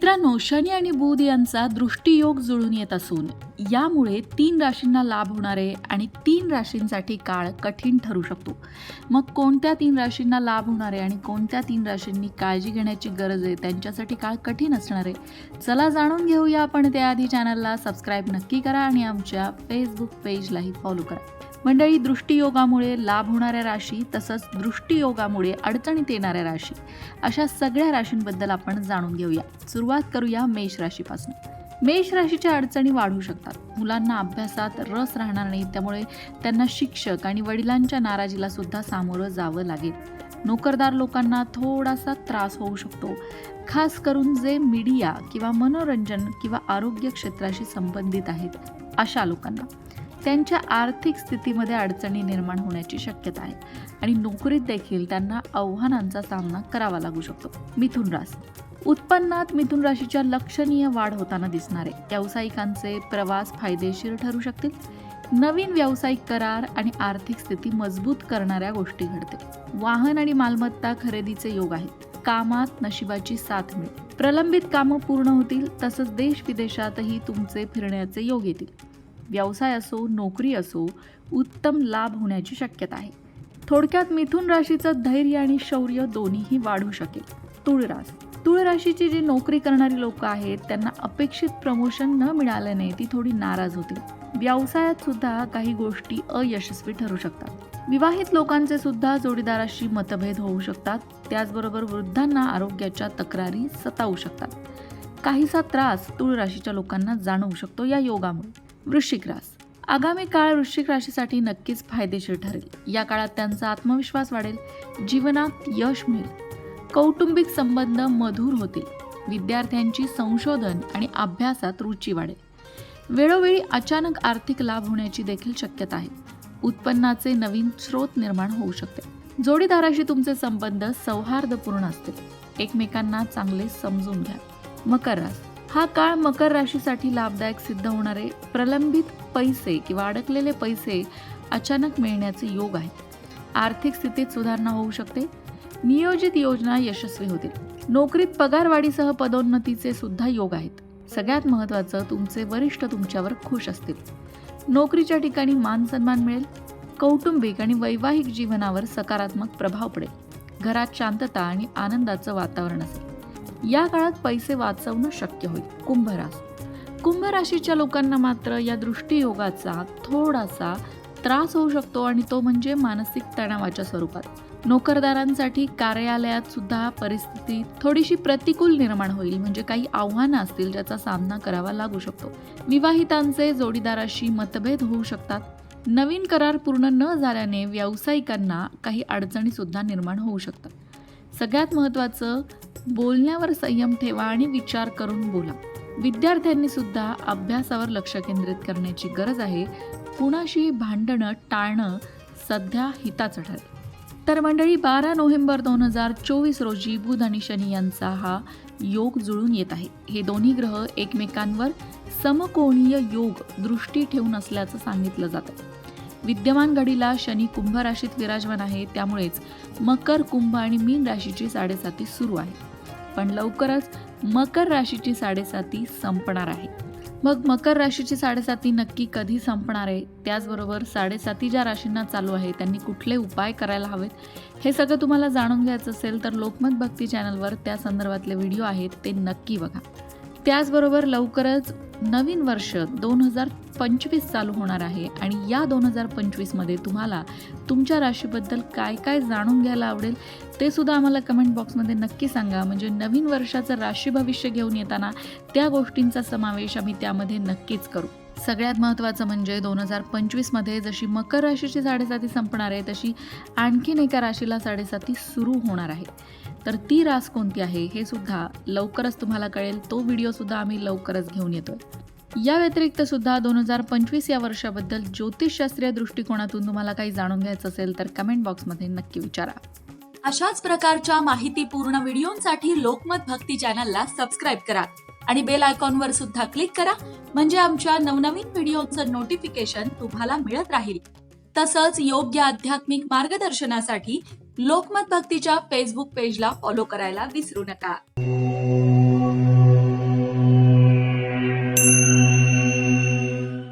मित्रांनो शनी आणि बुध यांचा दृष्टियोग जुळून येत असून यामुळे तीन राशींना लाभ होणारे आणि तीन राशींसाठी काळ कठीण ठरू शकतो. मग कोणत्या तीन राशींना लाभ होणारे आणि कोणत्या तीन राशींनी काळजी घेण्याची गरज आहे त्यांच्यासाठी काळ कठीण असणार? आहे चला जाणून घेऊया आपण त्याआधी चॅनलला सबस्क्राईब नक्की करा आणि आमच्या फेसबुक पेजलाही फॉलो करा. मंडळी दृष्टियोगामुळे लाभ होणाऱ्या राशी तसंच दृष्टियोगामुळे अडचणीत येणाऱ्या राशी अशा सगळ्या राशींबद्दल आपण जाणून घेऊया. सुरुवात करूया मेष राशीपासून. मेष राशीच्या अडचणी वाढू शकतात. मुलांना अभ्यासात रस राहणार नाही त्यामुळे त्यांना शिक्षक आणि वडिलांच्या नाराजीला सुद्धा सामोरं जावं लागेल. नोकरदार लोकांना थोडासा त्रास होऊ शकतो. खास करून जे मीडिया किंवा मनोरंजन किंवा आरोग्य क्षेत्राशी संबंधित आहेत अशा लोकांना. त्यांच्या आर्थिक स्थितीमध्ये अडचणी निर्माण होण्याची शक्यता आहे आणि नोकरीत देखील त्यांना आव्हानांचा सामना करावा लागू शकतो. मिथुन रास उत्पन्नात मिथुन राशीच्या लक्षणीय वाढ होताना दिसणार आहे व्यावसायिकांचे प्रवास फायदेशीर ठरू शकतील. नवीन व्यावसायिक करार आणि आर्थिक स्थिती मजबूत करणाऱ्या गोष्टी घडतील. वाहन आणि मालमत्ता खरेदीचे योग आहेत. कामात नशिबाची साथ मिळेल. प्रलंबित कामं पूर्ण होतील तसंच देश विदेशातही तुमचे फिरण्याचे योग येतील. व्यवसाय असो नोकरी असो उत्तम लाभ होण्याची शक्यता आहे. थोडक्यात मिथुन राशीचं धैर्य आणि शौर्य दोन्हीही वाढू शकेल. तुळ रास तुळ राशीची जी नोकरी करणारी लोक आहेत त्यांना अपेक्षित प्रमोशन न मिळाल्याने ती थोडी नाराज होतील. व्यवसायात सुद्धा काही गोष्टी अयशस्वी ठरू शकतात. विवाहित लोकांचे सुद्धा जोडीदाराशी मतभेद होऊ शकतात. त्याचबरोबर वृद्धांना आरोग्याच्या तक्रारी सतावू शकतात. काहीसा त्रास तुळ राशीच्या लोकांना जाणवू शकतो या योगामुळे. वृश्चिक रास. आगामी काळ वृश्चिक राशीसाठी नक्कीच फायदेशीर ठरेल. या काळात त्यांचा आत्मविश्वास वाढेल. जीवनात यश मिळेल. कौटुंबिक संबंध मधुर होतील. विद्यार्थ्यांची संशोधन आणि अभ्यासात रुची वाढेल. वेळोवेळी अचानक आर्थिक लाभ होण्याची देखील शक्यता आहे. उत्पन्नाचे नवीन स्रोत निर्माण होऊ शकते. जोडीदाराशी तुमचे संबंध सौहार्दपूर्ण असतील. एकमेकांना चांगले समजून घ्या. मकर रास. हा काळ मकर राशीसाठी लाभदायक सिद्ध होणारे प्रलंबित पैसे किंवा अडकलेले पैसे अचानक मिळण्याचे योग आहेत. आर्थिक स्थितीत सुधारणा होऊ शकते. नियोजित योजना यशस्वी होतील. नोकरीत पगारवाढीसह पदोन्नतीचे सुद्धा योग आहेत. सगळ्यात महत्त्वाचं तुमचे वरिष्ठ तुमच्यावर खुश असतील. नोकरीच्या ठिकाणी मान सन्मान मिळेल. कौटुंबिक आणि वैवाहिक जीवनावर सकारात्मक प्रभाव पडेल. घरात शांतता आणि आनंदाचं वातावरण असेल. या काळात पैसे वाचवणं शक्य होईल. कुंभरास कुंभ राशीच्या लोकांना मात्र या दृष्टियोगाचा थोडासा त्रास होऊ शकतो आणि तो म्हणजे मानसिक तणावाच्या स्वरूपात. नोकरदारांसाठी कार्यालयात सुद्धा परिस्थिती थोडीशी प्रतिकूल निर्माण होईल म्हणजे काही आव्हानं असतील ज्याचा सामना करावा लागू शकतो. विवाहितांचे जोडीदाराशी मतभेद होऊ शकतात. नवीन करार पूर्ण न झाल्याने व्यावसायिकांना काही अडचणी सुद्धा निर्माण होऊ शकतात. सगळ्यात महत्त्वाचं बोलण्यावर संयम ठेवा आणि विचार करून बोला. विद्यार्थ्यांनी सुद्धा अभ्यासावर लक्ष केंद्रित करण्याची गरज आहे. कुणाशी भांडणं टाळणं सध्या हिताचं ठरेल. तर मंडळी बारा नोव्हेंबर दोन हजार चोवीस रोजी बुध आणि शनी यांचा हा योग जुळून येत आहे. हे दोन्ही ग्रह एकमेकांवर समकोणीय योग दृष्टी ठेवून असल्याचं सांगितलं जातं विद्यमान घडीला शनी कुंभ राशीत विराजमान आहे. त्यामुळेच मकर कुंभ आणि मीन राशीची साडेसाती सुरू आहे. पण लवकरच मकर राशीची साडेसाती संपणार आहे. मग मकर राशीची साडेसाती नक्की कधी संपणार आहे? त्याचबरोबर साडेसाती ज्या राशींना चालू आहे त्यांनी कुठले उपाय करायला हवेत? हे सगळं तुम्हाला जाणून घ्यायचं असेल तर लोकमत भक्ती चॅनलवर त्या संदर्भातले व्हिडिओ आहेत ते नक्की बघा. त्याचबरोबर लवकरच नवीन वर्ष दोन हजार पंचवीस चालू होणार आहे आणि या दोन हजार पंचवीसमध्ये तुम्हाला तुमच्या राशीबद्दल काय काय जाणून घ्यायला आवडेल ते सुद्धा आम्हाला कमेंट बॉक्समध्ये नक्की सांगा. म्हणजे नवीन वर्षाचं राशी भविष्य घेऊन येताना त्या गोष्टींचा समावेश आम्ही त्यामध्ये नक्कीच करू. सगळ्यात महत्त्वाचं म्हणजे दोन हजार पंचवीसमध्ये जशी मकर राशीची साडेसाती संपणार आहे तशी आणखीन एका राशीला साडेसाती सुरू होणार आहे. तर ती रास कोणती आहे हे सुद्धा लवकरच तुम्हाला कळेल. तो व्हिडिओसुद्धा आम्ही लवकरच घेऊन येतोय. या व्यतिरिक्त सुद्धा दोन हजार पंचवीस या वर्षाबद्दल ज्योतिषशास्त्रीय दृष्टिकोनातून तुम्हाला काही जाणून घ्यायचं असेल तर कमेंट बॉक्समध्ये नक्की विचारा. अशाच प्रकारच्या माहितीपूर्ण व्हिडिओंसाठी लोकमत भक्ती चॅनलला सबस्क्राईब करा आणि बेल आयकॉनवर सुद्धा क्लिक करा म्हणजे आमच्या नवनवीन व्हिडिओचं नोटिफिकेशन तुम्हाला मिळत राहील. तसंच योग्य आध्यात्मिक मार्गदर्शनासाठी लोकमत भक्तीच्या फेसबुक पेजला फॉलो करायला विसरू नका.